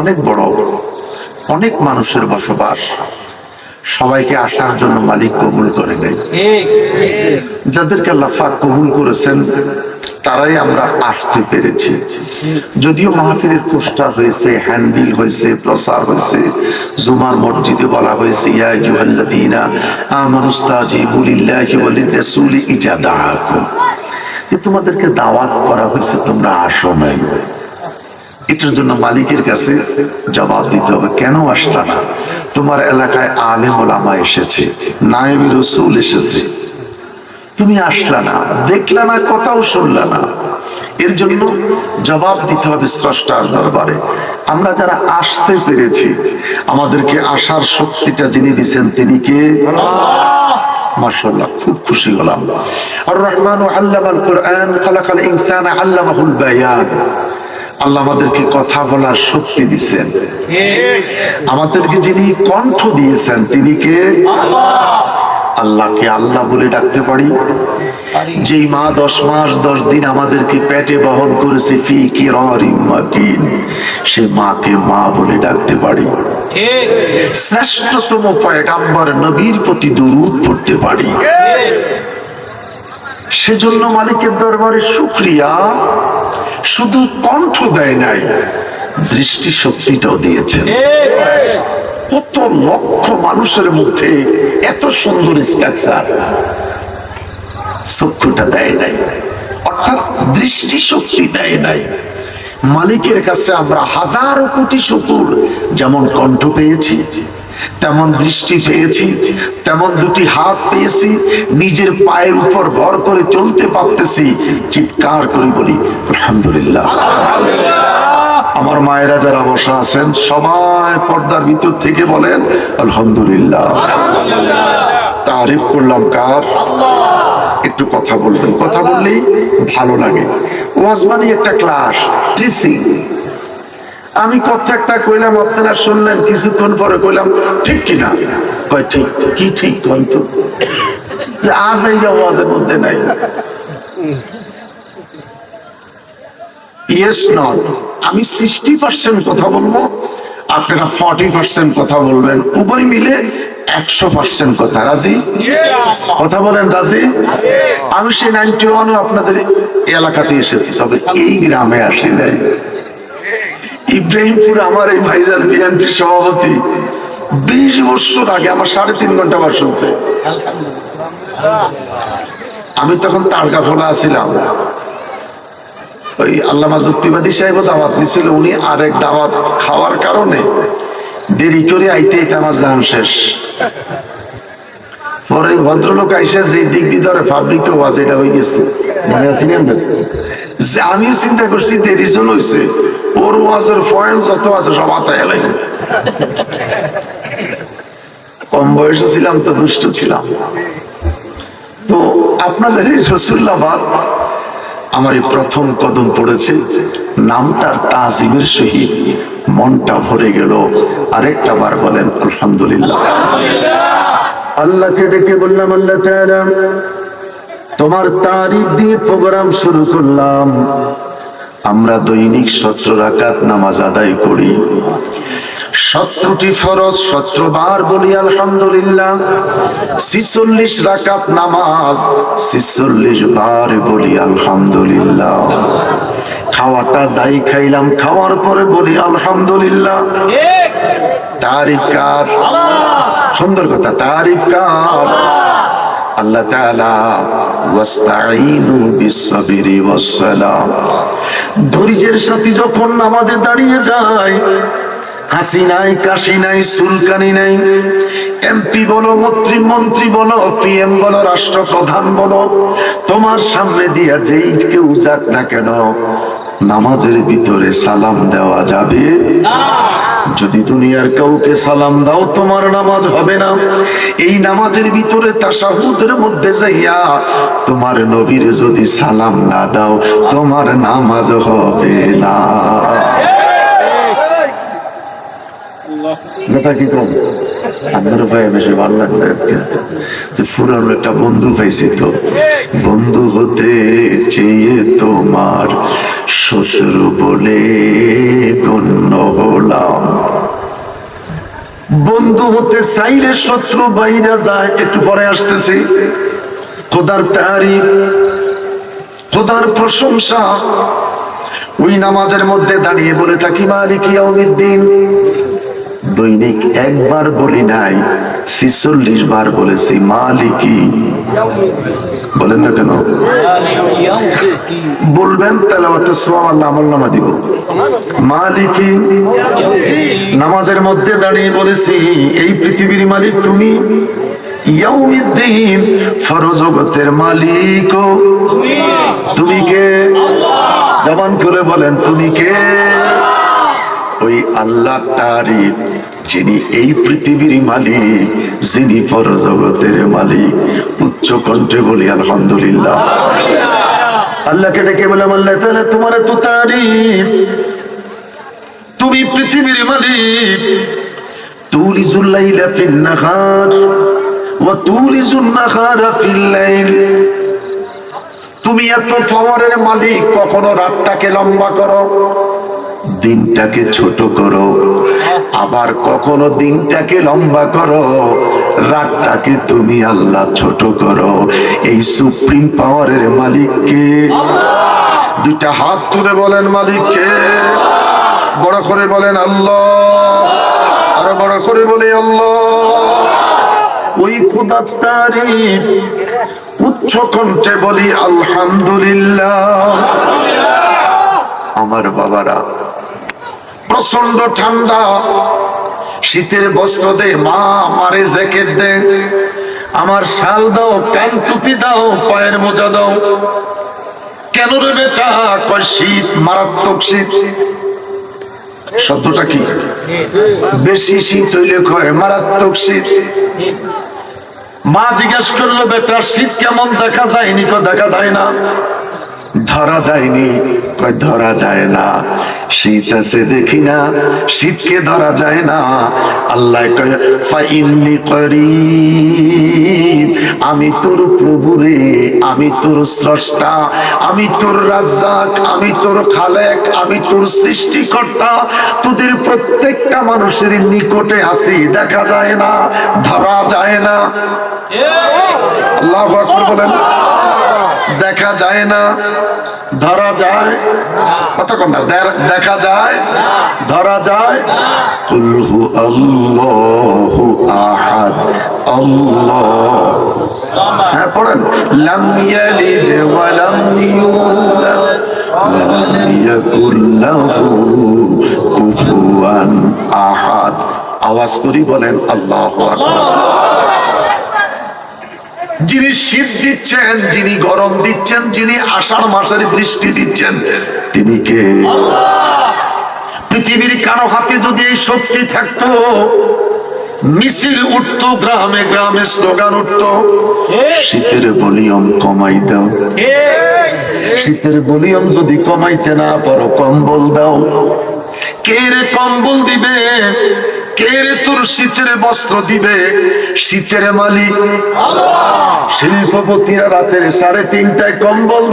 অনেক বড়, অনেক মানুষের বসবাস। সবাইকে আসার জন্য মালিক কবুল করে নেই। যাদেরকে পাক কবুল করেছেন, তারাই আমরা আসতে পেরেছি। যদিও মাহফিলের পোস্টার হয়েছে, হ্যান্ডবিল হয়েছে, প্রচার হয়েছে, জুমার মসজিদে বলা হয়েছে, ইয়া আইয়ুহাল্লাযীনা আমানুস্তাজিবু লিল্লাহি ওয়া লিরাসূলি যে তোমাদেরকে দাওয়াত করা হয়েছে, তোমরা আসো নাই। এটার জন্য মালিকের কাছে জবাব দিতে হবে, কেন আসলা না? তোমার এলাকায় আলেম ওলামা এসেছে, নায়েবি রসুল এসেছে। তুমি আসলা না, দেখলা না, কথাও শুনলা না। এর জন্য জবাব দিতে হবে স্রষ্টার দরবারে। আমরা যারা আসতে পেরেছি, আমাদেরকে আসার শক্তিটা যিনি দিচ্ছেন তিনি কে? মাশাআল্লাহ, খুব খুশি হলাম। আর রহমান আল্লামাল কোরআন, খালাকাল ইনসান আল্লামাহুল বায়ান। আল্লাহ আমাদেরকে কথা বলার শক্তি দিছেন। আমাদেরকে যিনি কণ্ঠ দিয়েছেন, তিনি কে? আল্লাহকে আল্লাহ বলে ডাকতে পারি? যেই মা দশ মাস, দশ দিন আমাদেরকে পেটে বহন করেছে, ফি কি মাকিন, সে মাকে মা বলে ডাকতে পারি। শ্রেষ্ঠতম পয়গাম্বর নবীর প্রতি দরুদ পড়তে পারি। সেজন্য মালিকের দরবারে শুক্রিয়া। শুধু কণ্ঠ দেয় নাই দৃষ্টি শক্তিটাও দিয়েছেন। কত লক্ষ মানুষের মধ্যে এত সুন্দর স্ট্রাকচার। চক্ষুটা দেয় নাই, অর্থাৎ দৃষ্টি শক্তি দেয় নাই। মালিকের কাছে আমরা হাজারো কোটি শুকুর, যেমন কণ্ঠ পেয়েছি। তেমন দৃষ্টি পেয়েছি তেমন দুটি হাত পেয়েছি নিজের পায়ের উপর ভর করে চলতে পারতেছি চিৎকার করে বলি আলহামদুলিল্লাহ। আমার মায়েরা যারা বসা আছেন সবাই পর্দার ভিতর থেকে বলেন আলহামদুলিল্লাহ। তারিফ করলাম কার? একটু কথা বলবেন কথা বললেই ভালো লাগে। ওয়াজ মানে একটা ক্লাস টিচিং আমি কথা একটা কইলাম, আপনারা শুনলেন, কিছুক্ষণ পরে কইলাম, ঠিক কিনা? কয়, ঠিক, কি ঠিক কয় তো? আজ এই ওয়াজের মধ্যে নাই। আমি সিক্সটি পার্সেন্ট কথা বলব, আপনারা ফর্টি পার্সেন্ট কথা বলবেন। উভয় মিলে একশো পার্সেন্ট কথা। রাজি? কথা বলেন, রাজি? আমি সেই নাইনটি ওয়ানও আপনাদের এলাকাতে এসেছি, তবে এই গ্রামে আসি নাই। ইব্রাহিমপুর আমার এই ভাইজান বিএনপি সভাপতি। বিশ বছর আগে আমার সাড়ে তিন ঘণ্টা বাস শুনছে। আমি তখন তারকা ফোলা আছিলাম ওই আল্লামা যুক্তিবাদী সাহেব দাওয়াত নিছিল, উনি আরেক দাওয়াত খাওয়ার কারণে দেরি করে আইতে আমার জান শেষ। পরে ভদ্রলোক আইসা যে দিক দিয়ে ধরে পাবলিক ওয়াজ এটা হয়ে গেছে। মনে আছে যে আমিও চিন্তা করছি দেরি জন্য হয়েছে ওর ওয়াজের পয়েন্ট যত আছে সব আতায় এলাই কম বয়সে ছিলাম তো দুষ্ট ছিলাম। তো আপনাদের এই রসুল্লাবাদ আমার এই প্রথম কদম পড়েছে। নামটার তাজিমের সহিত মনটা ভরে গেল। আরেকটা বার বলেন আলহামদুলিল্লাহ। আল্লাহকে ডেকে বললাম আল্লাহ তোমার তারিফ দিয়ে প্রোগ্রাম শুরু করলাম। আমরা দৈনিক সত্র রাকাত নামাজ আদায় করি। সত্রটি ফরজ সত্রবার বলি আলহামদুলিল্লাহ। ছিচল্লিশ রাকাত নামাজ ছিচল্লিশ বার বলি আলহামদুলিল্লাহ। খাওয়াটা যাই খাইলাম খাওয়ার পরে বলি আলহামদুলিল্লাহ। তারিফ কার? সুন্দর কথা, তারিফ কার? আল্লাহ তাআলা ওয়াস্তাঈনু ওয়াস-সালাম। ধৈর্যের সাথে যখন নামাজে দাঁড়িয়ে যায়, হাসি নাই, কাশি নাই সুলকানি নাই, এমপি বলো, মন্ত্রী মন্ত্রী বলো পিএম বলো, রাষ্ট্রপ্রধান বলো, তোমার সামনে দিয়া যেই কেউ যাক না কেন নামাজের ভিতরে সালাম দেওয়া যাবে। যদি দুনিয়ার কাউকে সালাম দাও তোমার নামাজ হবে না। এই নামাজের ভিতরে তাসাহুদের মধ্যে যাইয়া তোমার নবীর যদি সালাম না দাও তোমার নামাজ হবে না। কথা কি কম? আপনার বেশি ভালো লাগছে আজকে। যে একটা বন্ধু পাইছি তো। বন্ধু হতে চেয়ে তোমার শত্রু বলে গণ্য হলাম। বন্ধু হতে চাইলে শত্রু বাইরা যায়, একটু পরে আসতেছি। খোদার তারিফ, খোদার প্রশংসা। ওই নামাজের মধ্যে দাঁড়িয়ে বলে থাকি, মালিক ইয়াউমিদ্দিন। দৈনিক একবার বলি নাই, ছিচল্লিশ বার বলেছি, মালিকি। বলেন না কেন? বলবেন তাহলে আমল নামা দিব। মালিকি, নামাজের মধ্যে দাঁড়িয়ে বলেছি, এই পৃথিবীর মালিক তুমি, ইয়াউমিদ্দিন, ফরজগতের মালিক। তুমি কে? জবান করে বলেন, তুমি কে? ওই আল্লাহ তারিফ যিনি এই পৃথিবীর মালিক, যিনি পরজগতের মালিক। উচ্চ কণ্ঠে বলি, আলহামদুলিল্লাহ। আল্লাহকে ডেকে বললাম আল্লাহ তাহলে তোমার তো তারিফ তুমি পৃথিবীর মালিক। তুলিজুল লাইলা ফিন নাহার ওয়া তুলিজুন নাহারা ফিল তুমি এত পাওয়ারের মালিক, কখনো রাতটাকে লম্বা করো। দিনটাকে ছোট করো। আবার কখনো দিনটাকে লম্বা করো। রাতটাকে তুমি আল্লাহ ছোট করো। এই সুপ্রিম পাওয়ারের মালিককে দুইটা হাত তুলে বলেন মালিককে। বড় করে বলেন আল্লাহ। আরও বড় করে বলে আল্লাহ। ওই খুদার উচ্চ কণ্ঠে বলি, আলহামদুলিল্লাহ। আমার বাবারা প্রচণ্ড ঠান্ডা। শীতের বস্ত্র দে, মা আমারে জ্যাকেট দে। আমার শাল দাও কান টুপি দাও, পায়ের মোজা দাও। কেন রে বেটা? কয় শীত, মারাত্মক শীত। শব্দটা কি? বেশি শীত হইলে কয় মারাত্মক শীত। মা জিজ্ঞেস করল, বেটা, শীত কেমন দেখা যায়নি? কো দেখা যায় না। ধরা যায়নি। ধরা যায় না। শীত আছে দেখি না শীতকে ধরা যায় না। আল্লাহ কয় ফাইন্নি করিব আমি তোর প্রভু রে আমি তোর স্রষ্টা আমি তোর রাজ্জাক আমি তোর খালেক আমি তোর সৃষ্টিকর্তা তোদের প্রত্যেকটা মানুষের নিকটে আছি দেখা যায় না ধরা যায় না। আল্লাহ বলেন দেখা যায় না ধরা যায়। কতক্ষণ না দেখা যায় ধরা যায়। কুলহু আল্লাহু আহাদ আল্লাহ। হ্যাঁ পড়েন। লাম ইয়ালিদ ওয়া লাম ইউলাদ ওয়া লাম ইয়াকুল লাহু কুফুয়ান আহাদ। আওয়াজ করি বলেন আল্লাহু আকবার। যিনি শীত দিচ্ছেন, যিনি গরম দিচ্ছেন, যিনি আষাঢ় মাসের বৃষ্টি দিচ্ছেন, তিনি কে? পৃথিবীর কারও হাতে যদি এই শক্তি থাকতো, মিছিল উঠতো, গ্রামে গ্রামে স্লোগান উঠতো, শীতের ভলিউম কমাই দাও। শীতের ভলিউম যদি কমাইতে না পারো, কম্বল দাও। কে রে কম্বল দিবে? কে বস্ত্র দিবে? শীতের সাড়ে তিনটায় কম্বল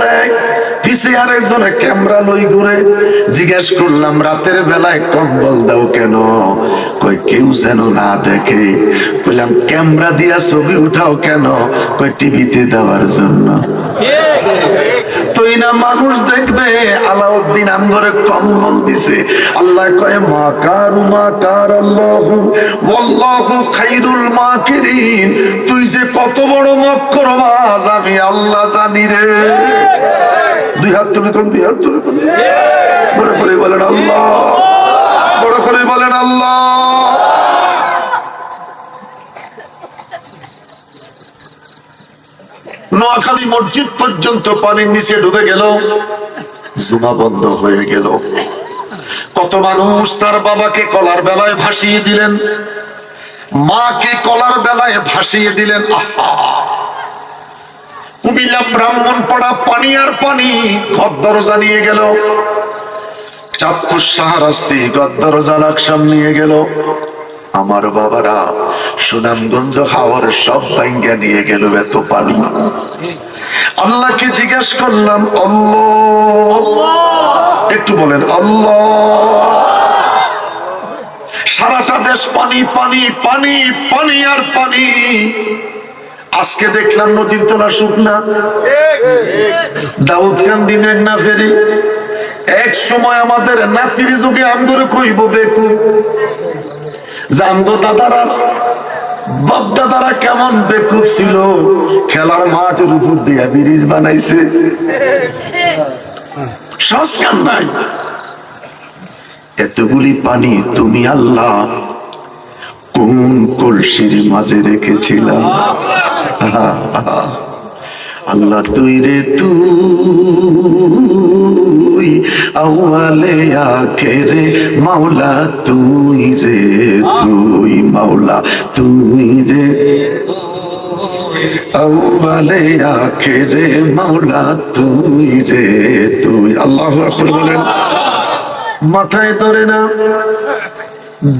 জিজ্ঞেস করলাম, রাতের বেলায় কম্বল দাও কেন? কই কেউ যেন না দেখে। বললাম, ক্যামেরা দিয়া ছবি উঠাও কেন? কই টিভিতে দেওয়ার জন্য। মানুষ দেখবে, আলাউদ্দিন আমগরে কম্বল দিছে। আল্লাহ কয়, মা কারু, মা কার আল্লাহ? তুই যে কত বড় আমি আল্লাহ জানি রে। দুই হাত তুলে কোন, দুই হাত তুলে বড় করে বলেন আল্লাহ। বড় করে বলেন আল্লাহ। নোয়াখালী মসজিদ পর্যন্ত পানির নিচে ঢুকে গেল। জুমা বন্ধ হয়ে গেল। কত মানুষ তার বাবাকে কলার বেলায় ভাসিয়ে দিলেন। মাকে কলার বেলায় ভাসিয়ে দিলেন। আহা! কুমিল্লা ব্রাহ্মণ পড়া পানি আর পানি ঘর দরজা নিয়ে গেল। চাঁদপুর সাহারাস্তি ঘর দরজা লাকসাম নিয়ে গেল। আমার বাবারা সুনামগঞ্জ হাওয়ার সব ভাঙ্গা নিয়ে গেল এত পানি আল্লাহকে জিজ্ঞেস করলাম, আল্লাহ। একটু বলেন, আল্লাহ। সারাটা দেশ পানি পানি পানি পানি আর পানি। আজকে দেখলাম নদীর তোলা শুকনা। দাউদ কান্দি না ফেরি। এক সময় আমাদের নাতির যুগে আমগরে কইব বেকু দাদারা বাপ দাদারা কেমন বেকুব ছিল। খেলার মাঠের উপর ব্রিজ বানাইছে। সংস্কার নাই। এতগুলি পানি তুমি আল্লাহ কোন কলসির মাঝে রেখেছিলাম আল্লাহ তুই রে তুই, আউয়ালে আখেরে মাওলা তুই রে তুই, মাওলা তুই রে। আউয়ালে আখেরে মাওলা তুই রে তুই, আল্লাহ আকবার বলেন। মাথায় ধরে না,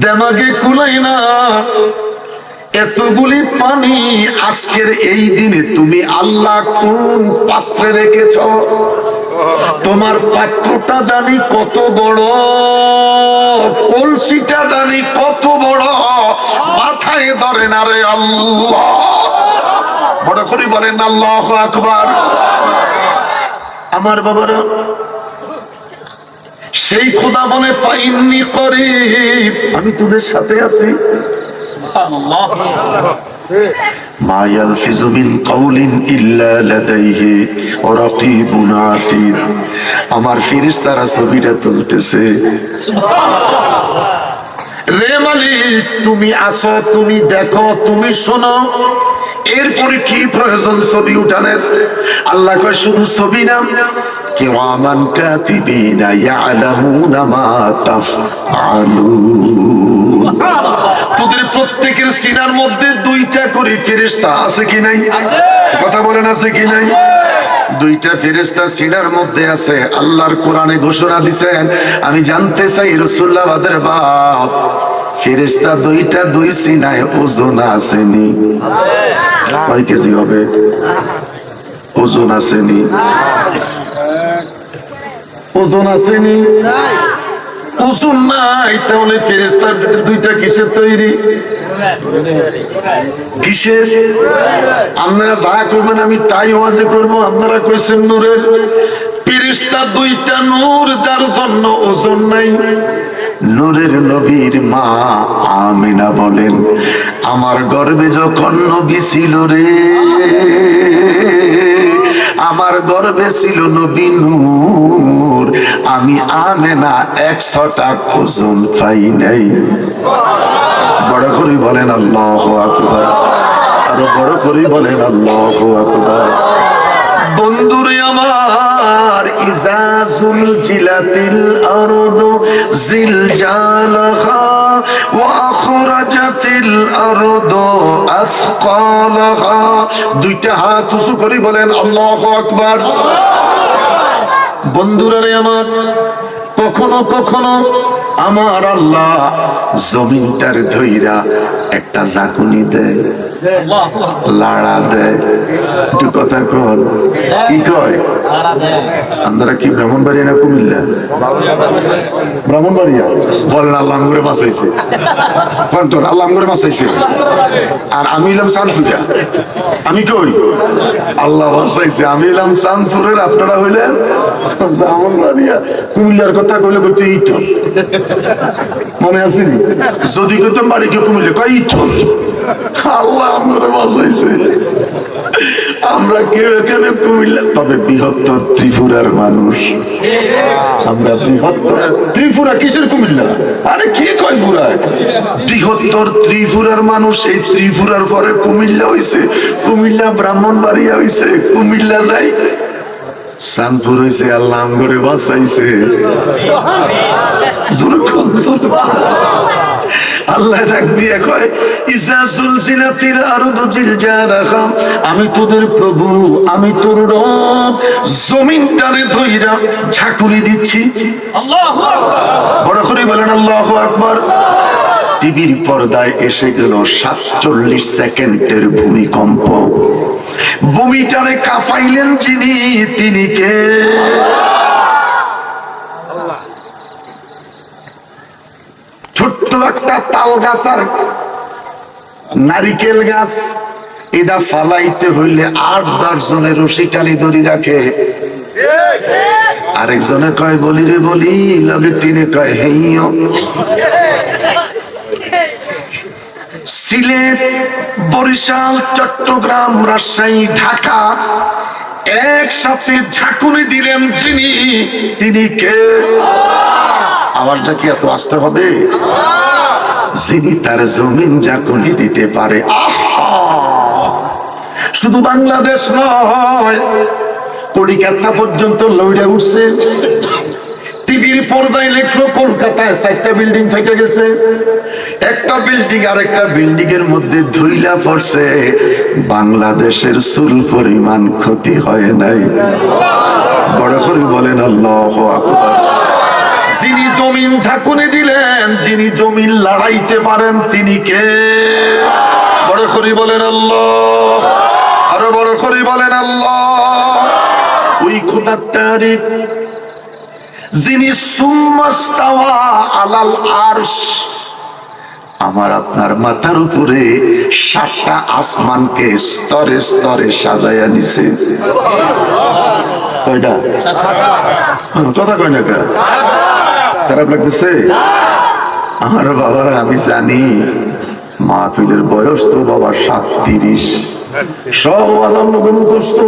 দেমাগে কুলাই না। এতগুলি পানি আজকের এই দিনে তুমি আল্লাহ কোন পাত্রে রেখেছ? তোমার পাত্রটা জানি কত বড়, কলসিটা জানি কত বড়, মাথায় ধরে না রে আল্লাহ। বড় করে বলেন আল্লাহ আকবার। আমার বাবারা, সেই খোদা বলে পাইনি করিব। আমি তোদের সাথে আছি। আমার ফেরেশতারা ছবিটা তুলতেছে। রে মালিক তুমি আসো তুমি দেখো তুমি শোনো। এরপরে কি প্রয়োজন ছবি উঠানের? আল্লাহ কয় শুধু ছবি না। কিরামান কাতিবিনা ইয়ালামুনা মা তাফআলুন। প্রত্যেকের সিনার মধ্যে দুইটা করে ফেরেশতা আছে কি নাই? কথা বলেন আছে কি নাই? দুইটা ফেরেশতা সিনার মধ্যে আছে। আল্লাহর কোরআনে ঘোষণা দিছেন আমি জানতে চাই রসুল্লাহাদের বাপ ফেরেশতা দুইটা দুই সিনায় ওজন আসেনি কয় কেজি হবে? ওজন আসেনি ওজন আসেনি ওজন নাই, তাহলে ফেরেস্তার দুইটা কিসের তৈরি? আমি তাই ওয়াজে করব, আপনারা কইছেন নূরের। ফেরেস্তা দুইটা নূর, যার জন্য ওজন নাই। নূরের নবীর মা আমিনা বলেন, আমার গর্বে যখন নবী ছিল রে, আমার গর্বে ছিল নবী নূর। আমি আমেনা একশোটা ওজন পাই নাই। বড় করে বলেন আল্লাহ আকবার। আরও বড় করে বলেন আল্লাহ বন্ধুরে আমার দুইটা হাত উঁচু করে বলেন আল্লাহু আকবার। বন্ধুরা রে আমার কখনো কখনো আমার আল্লাহ জমিনটার ধইরা একটা জাকুনি দেয় লাড়া দেয়। একটু কথা কর কি কয়? আপনারা কি ব্রাহ্মণবাড়িয়া না কুমিল্লা? ব্রাহ্মণবাড়িয়া। বলেন আল্লাহ বাঁচাইছে। বলেন তোর আল্লাহ বাঁচাইছে। আর আমি এলাম সানপুরা আমি কই? আল্লাহ বাঁচাইছে। আমি এলাম চাঁদপুরের আপনারা হইলেন ব্রাহ্মণবাড়িয়া। কুমিল্লার কথা কইলে কইতে ইটল মনে আছে যদি কইতাম বাড়ি কেউ কুমিল্লা কয় ইটল আল্লাহ আমরা বাঁচাইছে। আমরা কেউ এখানে কুমিল্লা তবে বৃহত্তর ত্রিপুরার মানুষ। আমরা বৃহত্তর ত্রিপুরা কিসের কুমিল্লা? আরে কি কয় পুরায় বৃহত্তর ত্রিপুরার মানুষ, এই ত্রিপুরার পরে কুমিল্লা হইছে, কুমিল্লা ব্রাহ্মণ বাড়িয়া হইছে, কুমিল্লা যাই শানপুর হইছে আল্লাহ বাঁচাইছে। কর, জোরে আল্লাহ ডাক দিয়ে কয় ইসা সুলসিলাতিল আরদু জিলজালাহা আমি তোদের প্রভু আমি তোর রব। জমিনটারে ধইরা ঝাঁকুনি দিচ্ছি। বড় করে বলেন আল্লাহু আকবার। টিভির পর্দায় এসে গেল সাতচল্লিশ সেকেন্ডের ভূমিকম্প। ভূমিটারে কাঁপাইলেন যিনি, তিনি কে? ছোট্ট একটা তাল গাছ আর নারিকেল গাছ, এটা ফালাইতে হইলে আট দশ জনের রশি টানি ধরি রাখে। আরেকজনে কয়, বলি রে বলি, লগে টিনে কয় হেইও সিলেট, বরিশাল, চট্টগ্রাম, রাজশাহী, ঢাকা। একসাথে ঝাঁকুনি দিলেন যিনি, তিনি কে? আওয়াজটা কি এত আসতে হবে? যিনি তার জমিন ঝাঁকুনি দিতে পারে। শুধু বাংলাদেশ নয়, কলিকাতা পর্যন্ত লইড়ে উঠছে। পর্দায় লেখলো, কলকাতায় চারটা বিল্ডিং ফেটে গেছে। একটা বিল্ডিং আর একটা বিল্ডিং এর মধ্যে ধুইলা পড়ছে, বাংলাদেশের চুল পরিমাণ ক্ষতি হয় নাই। বড় করে বলেন, আল্লাহ যিনি জমিন ঝাঁকুনি দিলেন, যিনি জমিন লড়াইতে পারেন, তিনি কে? বড় করি বলেন, আল্লাহ। আরও বড় করি বলেন, আল্লাহ। ওই খোদার তারিখ যিনি আলাল আরশ, আমার আপনার মাথার উপরে সাতটা আসমানকে স্তরে স্তরে সাজাইয়া নিছে। কথা কয় না খারাপ লাগতেছে? আমার বাবারা আমি জানি, মাহফিলের বয়স তো বাবা সাত তিরিশ সব আজান মুখে মুখস্থ।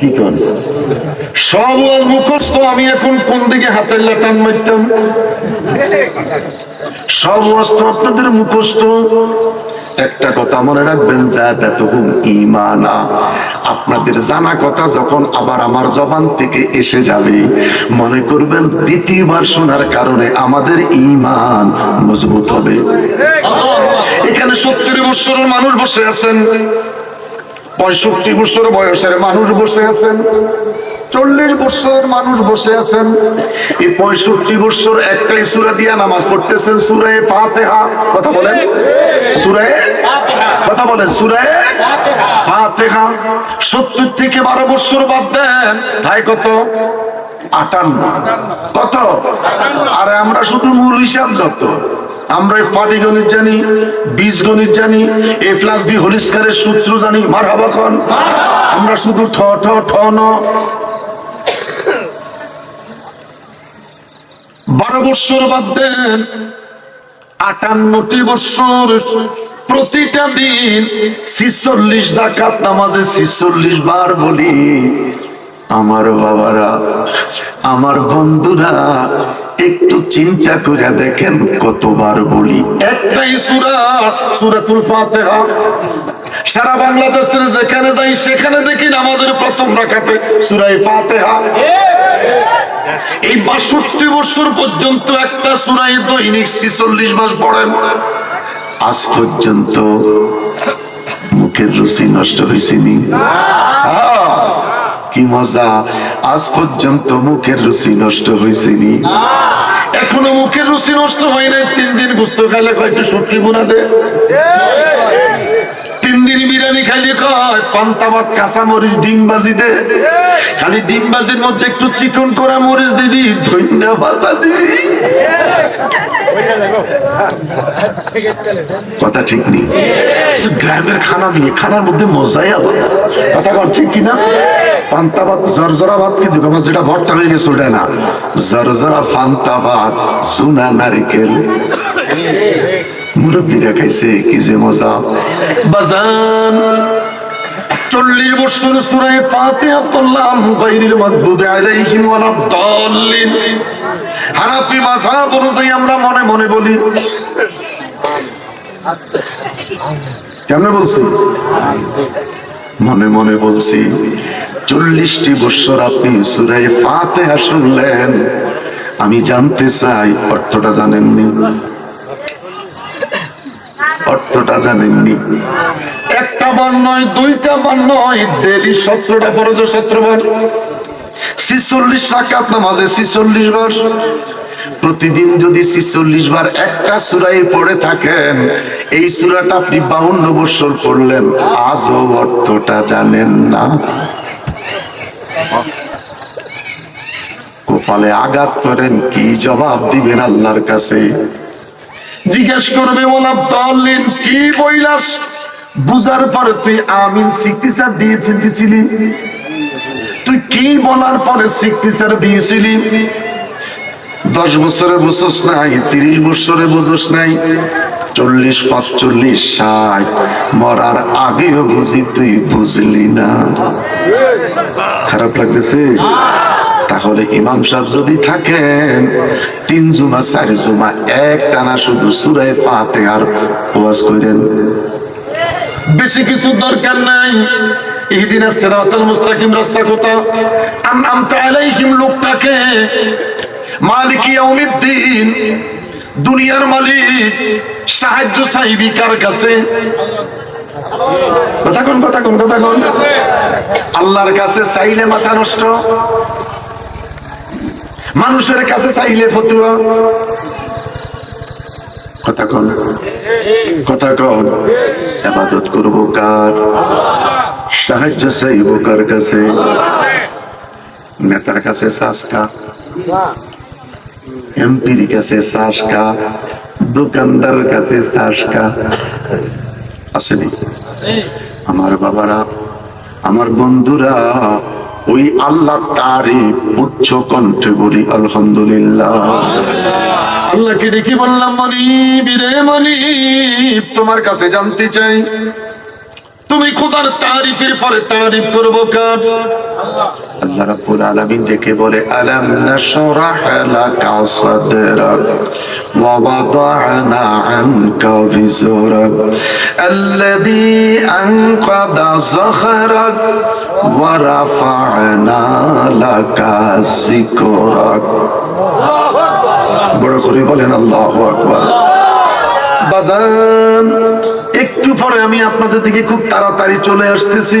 কি কর? সব মুখস্থ আমি এখন কোন দিকে হাতের লাটান মারতাম? সব অস্ত্র আপনাদের মুখস্থ। একটা কথা মনে রাখবেন আপনাদের জানা কথা যখন আবার আমার জবান থেকে এসে যাবে মনে করবেন দ্বিতীয়বার শোনার কারণে আমাদের ঈমান মজবুত হবে। এখানে সত্তর বছরের মানুষ বসে আছেন। পঁয়ষট্টি বছর বয়সের মানুষ বসে আছেন, চল্লিশ বছরের মানুষ বসে আছেন। এই পঁয়ষট্টি বছর একটাই সুরা দিয়া নামাজ পড়তেছেন, সুরায় ফাতেহা। কথা বলেন। সুরায় কথা বলেন, সুরায় ফাতেহা। সত্তর থেকে বারো বছর বাদ দেন। ভাই, কত? আটান্ন। কত? আরে আমরা শুধু মূল হিসাব দত্ত। আমরা পাটিগণিত জানি বীজগণিত জানি, এ প্লাস বি হলিস্কারের সূত্র জানি। মার হবাখন আমরা শুধু ঠ ঠ ঠ, ন। বারো বৎসর বাদ দেন, আটান্নটি বৎসর। প্রতিটা দিন ছিচল্লিশ ডাকাত নামাজে ছিচল্লিশ বার বলি, আমার বাবারা, আমার বন্ধুরা একটু চিন্তা করে দেখেন, কতবার বলি। একটাই সুরা, সুরাতুল ফাতিহা। সারা বাংলাদেশের যেখানে যাই, সেখানে দেখি নামাজের প্রথম রাখাতে সুরাই ফাতেহা। এই বাষট্টি বছর পর্যন্ত একটা সুরাই দৈনিক ছিচল্লিশ মাস পড়েন আজ পর্যন্ত মুখের রুচি নষ্ট হয়েছিনি কি মজা? আজ পর্যন্ত মুখের রুচি নষ্ট হয়েছে এখনও মুখের রুচি নষ্ট হয় নাই, তিন দিন গুস্ত খাইলে কয়েকটা সুটকি গুণা দে। দিন বিরিয়ানি খাইলে কয়, পান্তাবাদ কাঁচা মরিচ ডিম খালি ডিম বাজির মধ্যে একটু চিকন করা মরিচ দিবি ধন্যবাদ কথা ঠিক নেই। গ্রামের খানা নিয়ে, খানার মধ্যে মজাই আলাদা। কথা কন, ঠিক কিনা? পান্তাবাদ, জরজরা ভাত কিন্তু আমার যেটা ভর্তা হয়ে গেছে ওটা না। জরজরা, পান্তাবাদ সোনা নারিকেল। মুরব্বীরা খাইছে, কি যে মজা। বাজান চল্লিশ বছর সুরায় ফাতিহা পড়লাম মাযহাব অনুযায়ী আমরা মনে মনে বলি। কেমনে বলছি? মনে মনে বলছি, চল্লিশটি বছর আপনি সুরায় ফাতিহা শুনলেন। আমি জানতে চাই, অর্থটা জানেননি। অর্থটা জানেননি। একটা বার নয় দুইটা বার নয় দেরি সত্রটা ফরজ সতেরো বার ছিচল্লিশ রাকাত নামাজে ছিচল্লিশ বার। প্রতিদিন যদি ছিচল্লিশ বার একটা সুরাই পড়ে থাকেন এই সুরাটা আপনি বাউন্ন বছর পড়লেন আজও অর্থটা জানেন না। কপালে আঘাত করেন কি জবাব দিবেন আল্লাহর কাছে? জিজ্ঞেস করবে কি বইলাস? বুঝার পরে তুই আমিন সিকটিসার দিয়ে চিনতেছিলি তুই কি বলার পরে সিকটিসার দিয়েছিলি? দশ বছরে বুঝোস নাই, তিরিশ বছরে বুঝোস নাই, চল্লিশ, পাঁচচল্লিশ, ষাট, মরার আগেও বুঝি, তুই বুঝলি না। খারাপ লাগতেছে? তাহলে ইমাম সাহেব যদি থাকেন, তিন জুমা, চার জুমা, এক টানা শুধু সুরায় পাতে আর ওয়াজ করেন বেশি কিছু দরকার নাই। মুস্তাকিম দুনিয়ার মালিক, সাহায্য চাইবি কার কাছে? কথা কোন কথা কোন কথা কোন। আল্লাহর কাছে চাইলে মাথা নষ্ট। মানুষের কাছে চাইলে ফতুয়া। কথা কন। কথা কন। আবাদত করব কার? সাহায্য চাইব কার কাছে? নেতার কাছে সাসকা এমপির কাছে সাসকা দোকানদার কাছে সাসকা আসেনি আমার বাবারা আমার বন্ধুরা ওই আল্লাহ তারই উচ্চ কণ্ঠে বলি, আলহামদুলিল্লাহ। আল্লাহকে দেখি বললাম, মনিব রে মনিব, তোমার কাছে জানতে চাই, তুমি খোদার তারিফের পরে তারিফ করব কার? আল্লাহ রাব্বুল আলামিন বলে, আলাম নাশরাহ লাকা সাদরাক ওয়া ওয়াদা'না আনকা বিজরাক আল্লাযী আনকাদা যখরাক ওয়া রাফা'না লাকা যিকরাক। বড় করে বলেন, আল্লাহু আকবার। বাজান, একটু পরে আমি আপনাদের দিকে খুব তাড়াতাড়ি চলে আসতেছি।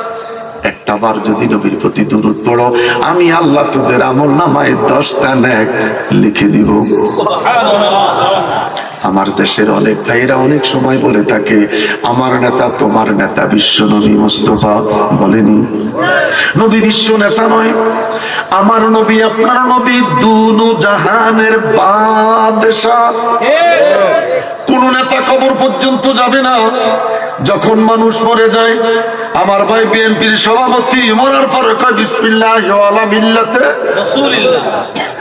একটা বার যদি নবীর প্রতি দূরত পড়ো, আমি আল্লাহ তোদের আমল নামায় দশটা ন্যাক লিখে দিব। আমার দেশের অনেক ভাইরা অনেক সময় বলে থাকে, আমার নেতা, তোমার নেতা বিশ্ব নবী মোস্তফা বলেনি। নবী বিশ্ব নেতা নয়, আমার নবী, আপনার নবী দুনু জাহানের বাদশাহ। কোন নেতা কবর পর্যন্ত যাবে না। যখন মানুষ মরে যায়, আমার ভাই বিএনপির সভাপতি মরার পরে কয় বিসমিল্লাহ আলা মিল্লাতে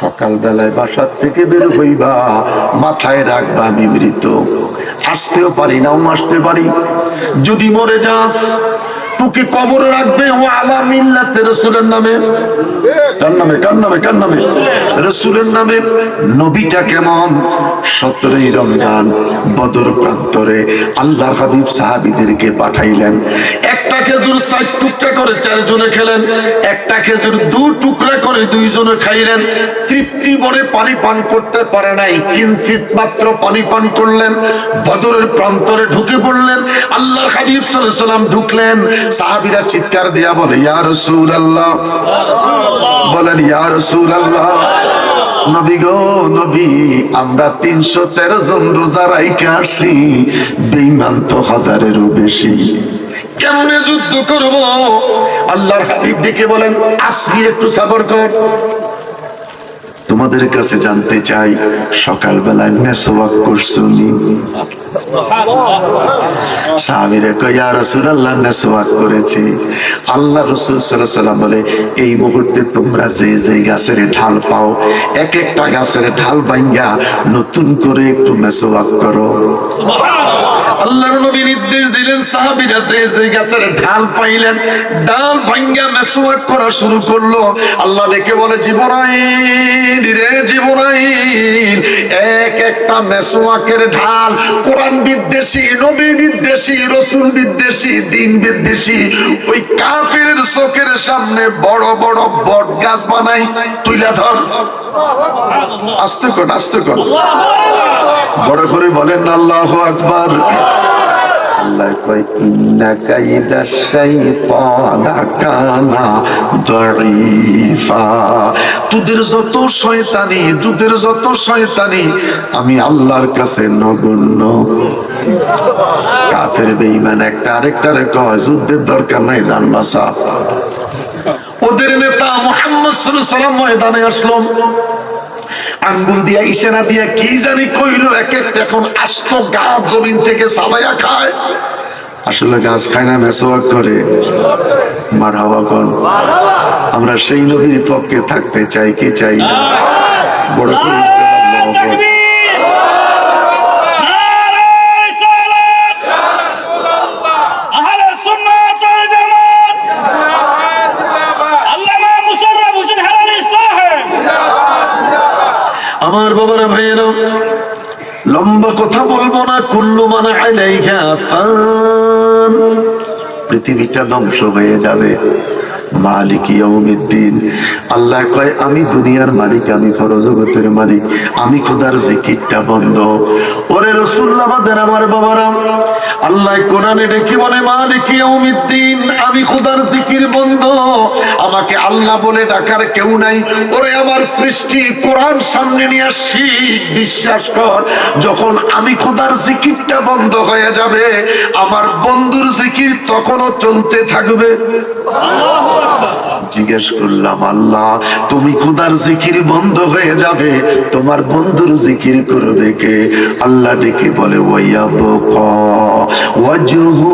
সকাল বেলায় বাসার থেকে বের হইবা, মাথায় রাখবা আমি মৃত। আসতেও পারি নাও আসতে পারি। যদি মরে যাস, তোকে কবরে রাখবে ও আলা মিল্লাতে রসুলের নামে। কার নামে কার নামে কার নামে? রসুলের নামে। নবীটা কেমন? সতেরোই রমজান, বদর প্রান্তরে আল্লাহর হাবিব সাহাবিদেরকে পাঠাইলেন। একটা খেজুর ষাট টুকরা করে চারজনে খেলেন, একটা খেজুর দু টুকরা করে দুইজনে খাইলেন। তৃপ্তি ভরে পানি পান করতে পারে নাই কিঞ্চিত মাত্র পানি পান করলেন, বদরের প্রান্তরে ঢুকে পড়লেন, আল্লাহর হাবিব সাল্লাম ঢুকলেন। সাহাবীরা চিৎকার দিয়া বলে, ইয়া রাসূলুল্লাহ। বলেন, ইয়া রাসূলুল্লাহ। নবী গো, নবী, আমরা তিনশো তেরো জন রোজা রাইকে আসছি বেইমান তো হাজারেরও বেশি। কেমনে যুদ্ধ করব? আল্লাহর হাবিব ডেকে বলেন আসবি একটু সাবর কর। তোমাদের কাছে জানতে চাই, সকালবেলায় মেসওয়াক করেছি বলে, এই মুহূর্তে তোমরা যে গাছের ঢাল পাও, এক একটা গাছের ঢাল নতুন করে একটু মেসওয়াক করো। নবী নির্দেশ দিলেন, সাহাবীরা যে যে গাছের ঢাল পাইলেন, ডাল ভাঙ্গা মেসওয়াক করা শুরু করল। আল্লাহ ডেকে বলে জীবনাইন রে জীবনাইন এক একটা মেসওয়াকের ঢাল, কোরআন বিদ্বেষী, নবী বিদ্বেষী, রসুল বিদ্বেষী, দিন বিদ্বেষী, ওই কাফের চোখের সামনে বড় বড় বট গাছ বানাই, তুইলা ধর। আস্তে কর আস্তে কর। বড় করে বলেন, আল্লাহ আকবার। আল্লাহ কয় তোদের যত শয়তানি তোদের যত শয়তানি, আমি আল্লাহর কাছে নগণ্য। কাফের বেঈমান একটা আরেকটারে কয়, যুদ্ধের দরকার নাই জান বাসা ওদের নেতা মোহাম্মদ সাল্লাল্লাহু আলাইহি সাল্লাম ময়দানে আসলো। আঙ্গুল দিয়া ইশারা দিয়া কি জানি কইল এক একটা এখন আস্ত গাছ জমিন থেকে সাবাইয়া খায়। আসলে গাছ খায় না মেসোয়াক করে। মার হাওয়া কন। আমরা সেই নদীর পক্ষে থাকতে চাই কি চাই না? বড় করে লম্বা কথা বলব না, কুল্লু মানে পৃথিবীটা ধ্বংস হয়ে যাবে। আল্লাহ কয়, আমি দুনিয়ার মালিক, আমি পরজগতের মালিক, আমি খোদার জিকিরটা বন্ধ। ওরে রাসূলুল্লাহ, আমাদের আমার বাবারা, আল্লাহ কোরআনে ডেকে বলে, মালিক আমি খোদার জিকির বন্ধ। আল্লাহ বলে ডাকার কেউ নাই। ওরে আমার সৃষ্টি, কোরআন সামনে নিয়ে আসছি বিশ্বাস কর, যখন আমি খোদার জিকিরটা বন্ধ হয়ে যাবে, আমার বন্ধুর জিকির তখনও চলতে থাকবে। জিজ্ঞেস করলাম, আল্লাহ, তুমি খোদার জিকির বন্ধ হয়ে যাবে, তোমার বন্ধুর জিকির করবে কে? আল্লাহ ডেকে বলে ওয়াজহু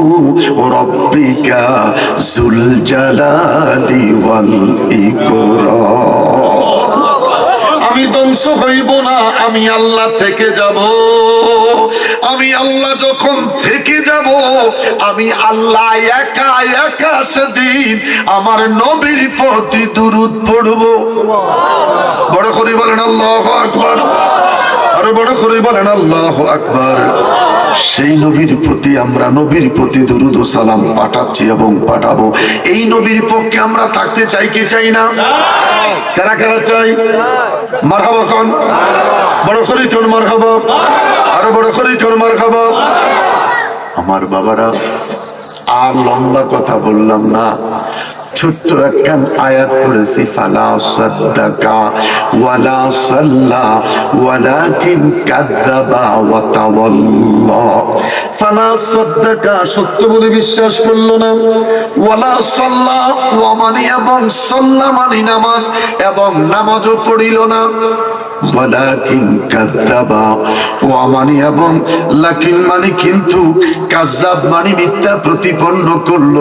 রাব্বিকা জুল জালালি ওয়াল আমি ধ্বংস হইব না, আমি আল্লাহ থেকে যাব। আমি আল্লাহ যখন থেকে যাব, আমি আল্লাহ একা একা সেদিন আমার নবীর প্রতি দুরুদ পড়ব। বড় করে বলেন, আল্লাহ আকবার। আরও বড় করে বলেন, আল্লাহ আকবার। সেই নবীর প্রতি আমরা নবীর প্রতি দুরুদ সালাম পাঠাচ্ছি এবং পাঠাবো। এই নবীর পক্ষে আমরা থাকতে চাই, কি চাই না? কারা কারা চাই? মারহাবা কোন বড় করে কোন মারহাবা। আরও বড় করে কোন মারহাবা। আমার বাবারা, আর লম্বা কথা বললাম না। ছোট্ট একখান আয়াত পড়েছি, ফালা সাদ্দাকা, ওয়ালা সাল্লা, ওয়ালাকিন কাযযাবা ওয়া তাওয়াল্লা। ফালা সাদ্দাকা, সত্য বলে বিশ্বাস করল না। ওয়ালা সাল্লা, ওয়া মানে এবং সাল্লা মানে নামাজ, এবং নামাজও পড়িল না। ওয়ালাকিন কাযযাবা ওয়া মানে এবং লাকিন মানে কিন্তু কাযযাব মানে মিথ্যা প্রতিপন্ন করল।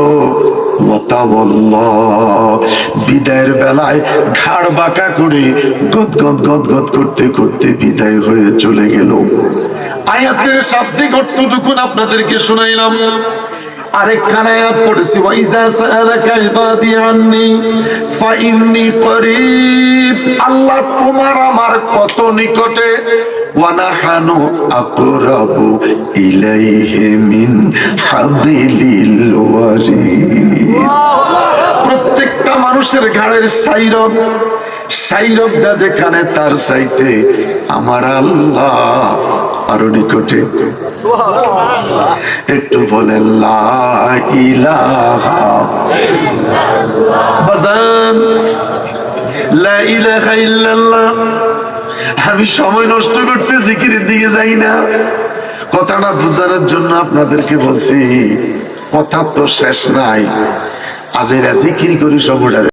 বিদায়ের বেলায় ঘাড় বাঁকা করে গদ গদ গদ গদ করতে করতে বিদায় হয়ে চলে গেল। আয়াতের শাব্দিক অর্থটুকুন আপনাদেরকে শুনাইলাম। পড়েছি আল্লাহ, তোমার আমার কত নিকটে প্রত্যেকটা মানুষের ঘাড়ের সাইরব সাইরবটা যেখানে তার চাইতে আমার আল্লাহ আরও নিকটে। একটু বলেন আমি সময় নষ্ট করতে জিকিরের দিকে যাই না। কথাটা বোঝানোর জন্য আপনাদেরকে বলছি, কথা তো শেষ নাই। আজ এরা জিকির করি সবটা